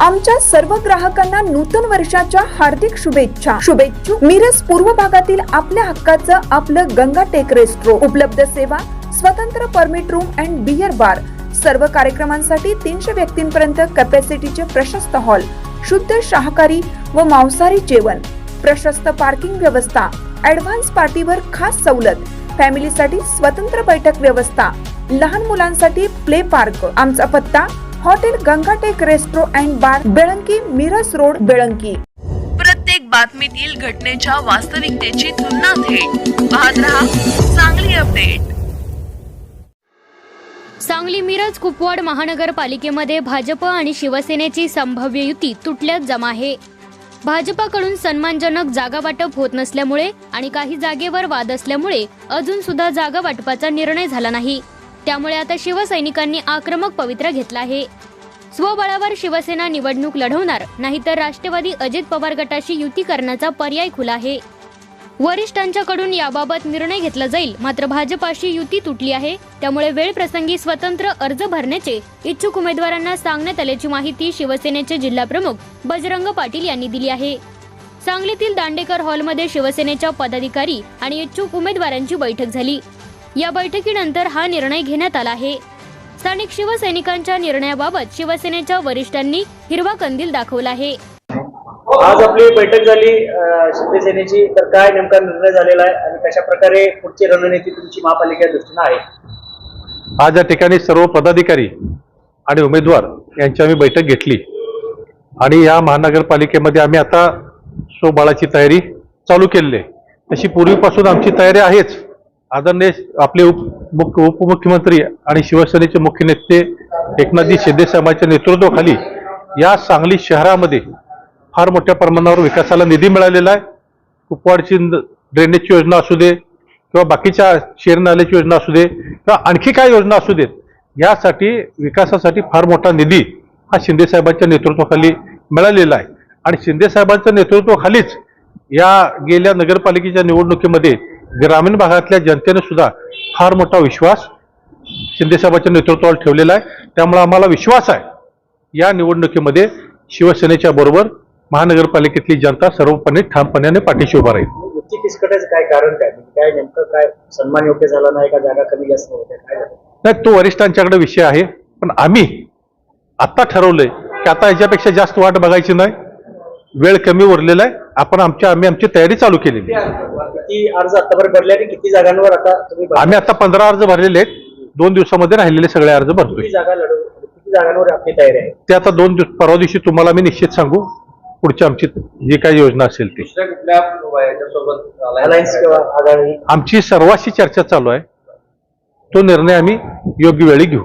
आमच्या सर्व ग्राहकांना नूतन वर्षाच्या हार्दिक शुभेच्छा. शुभेच्छू मिरज पूर्व भागातील आपल्या हक्काचं आपलं गंगा टेक रेस्ट्रो. उपलब्ध सेवा स्वतंत्र permit room and beer bar सर्व कार्यक्रमांसाठी तीनशे व्यक्तींपर्यंत कॅपॅसिटीचे प्रशस्त हॉल शुद्ध शाकाहारी व मांसाहारी जेवण. प्रशस्त पार्किंग व्यवस्था. ऍडव्हान्स पार्टीवर खास सवलत. फॅमिलीसाठी स्वतंत्र बैठक व्यवस्था. लहान मुलांसाठी प्ले पार्क आमचा पत्ता hotel Gangatek resto and bar Belanki Miraj road Belanki. प्रत्येक बातमीतील घटनेच्या वास्तविकतेची तुलना थेट. पाहत रहा चांगली अपडेट. सांगली मिरज कुपवाड महानगरपालिकेमध्ये भाजप आणि शिवसेनेची संभाव्य युती तुटल्यात जमा आहे. भाजपाकडून सन्मानजनक जागा वाटप होत नसल्यामुळे आणि काही जागेवर वाद असल्यामुळे अजून सुद्धा जागा वाटपाचा निर्णय झाला नाही. त्यामुळे आता शिवसैनिकांनी आक्रमक पवित्रा घेतला आहे. स्वबळावर शिवसेना निवडणूक लढवणार नाहीतर राष्ट्रवादी अजित पवार गटाशी युती करण्याचा पर्याय खुला आहे. वरिष्ठांच्याकडून याबाबत निर्णय घेतला जाईल मात्र भाजपाशी युती तुटली आहे. त्यामुळे वेळप्रसंगी स्वतंत्र अर्ज भरण्याचे इच्छुक उमेदवारांना सांगण्यात आल्याची माहिती शिवसेनेचे जिल्हाप्रमुख बजरंग पाटील यांनी दिली आहे. सांगलीतील दांडेकर हॉलमध्ये शिवसेनेच्या पदाधिकारी आणि इच्छुक उमेदवारांची बैठक झाली. या बैठकीनंतर हा निर्णय घेण्यात आला आहे. स्थानिक शिवसैनिकांच्या निर्णयाबाबत शिवसेनेच्या वरिष्ठांनी हिरवा कंदील दाखवला आहे. आज आपली बैठक झाली. अं, शिंदे सेनेची तर काय नेमका निर्णय झालेला आहे आणि कशा प्रकारे पुढची रणनीती तुमची महापालिका दृष्टीनं आहे? आज या ठिकाणी सर्व पदाधिकारी आणि उमेदवार यांची आम्ही बैठक घेतली. आणि या महानगरपालिकेमध्ये आम्ही आता स्वबळाची तयारी चालू केलेली आहे. तशी पूर्वीपासून आमची तयारी आहेच. आदरणीय आपले उप मुख्य उपमुख्यमंत्री आणि शिवसेनेचे मुख्य नेते एकनाथजी शिंदे साहेबांच्या नेतृत्वाखाली या सांगली शहरामध्ये फार मोठ्या प्रमाणावर विकासाला निधी मिळालेला आहे. कुपवाडची ड्रेनेजची योजना असू दे किंवा बाकीच्या शेर नाल्याची योजना असू दे किंवा आणखी काय योजना असू देत यासाठी विकासासाठी फार मोठा निधी हा शिंदे साहेबांच्या नेतृत्वाखाली मिळालेला आहे. आणि शिंदे साहेबांच्या नेतृत्वाखालीच या गेल्या नगरपालिकेच्या निवडणुकीमध्ये ग्रामीण भागातल्या जनतेने सुद्धा फार मोठा विश्वास शिंदे साहेबांच्या नेतृत्वावर ठेवलेला आहे. त्यामुळे आम्हाला विश्वास आहे. या निवडणुकीमध्ये शिवसेनेच्या बरोबर महानगरपालिकेतली जनता सर्वपणे ठामपणाने पाठीशी उभा राहील. काय कारण काय? म्हणजे काय नेमकं काय सन्मान योग्य झाला नाही का? जागा कमी जास्त काय नाही तो वरिष्ठांच्याकडे विषय आहे. पण आम्ही आत्ता ठरवलंय की आता ह्याच्यापेक्षा जास्त वाट बघायची नाही. वेळ कमी उरलेला आहे. आपण आमच्या आम्ही आमची तयारी चालू केलेली किती अर्ज आतापर्यंत भरले आणि किती जागांवर आता तुम्ही? आम्ही आता पंधरा अर्ज भरलेले आहेत. दोन दिवसामध्ये राहिलेले सगळे अर्ज भरतोय. किती जागा लढव किती जागांवर आपली तयारी आहे? ते आता दोन दिवस परवा दिवशी तुम्हाला मी निश्चित सांगू पुढची आमची जी काही योजना असेल ती. अलायन्स किंवा आघाडी? आमची सर्वांशी चर्चा चालू आहे. तो निर्णय आम्ही योग्य वेळी घेऊ.